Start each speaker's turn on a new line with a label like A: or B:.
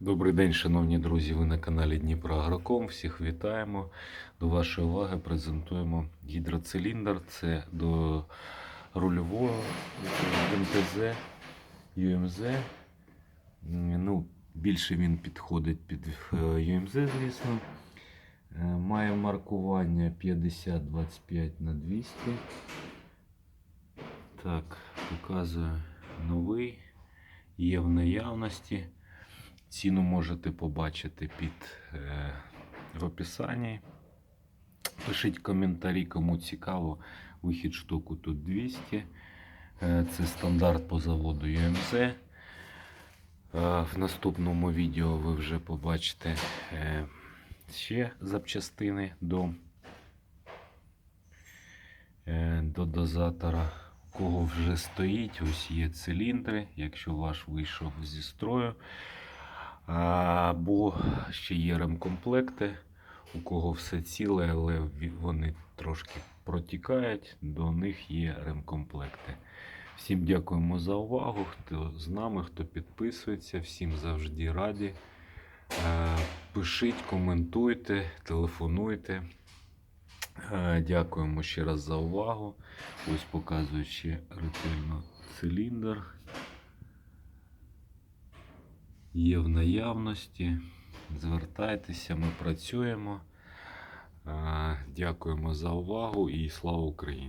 A: Добрий день, шановні друзі. Ви на каналі Дніпро Агроком. Всіх вітаємо. До вашої уваги презентуємо гідроциліндр. Це до рульового МТЗ ЮМЗ. Ну, більше він підходить під е, ЮМЗ, звісно. Е, Має маркування 50-25 на 200. Так, показую новий. Є в наявності. Ціну можете побачити під е, в описанні. Пишіть коментарі, кому цікаво. Вихід штуку тут 200. Е, це стандарт по заводу UMZ. Е, в наступному відео ви вже побачите е, ще запчастини до, е, до дозатора. У кого вже стоїть, ось є циліндри, якщо ваш вийшов зі строю. Або ще є ремкомплекти, у кого все ціле, але вони трошки протікають, до них є ремкомплекти. Всім дякуємо за увагу. Хто з нами, хто підписується, всім завжди раді. Е, Пишіть, коментуйте, телефонуйте. Е, Дякуємо ще раз за увагу. Ось показую ще ретельно циліндр. Є в наявності. Звертайтеся, ми працюємо. Дякуємо за увагу і слава Україні!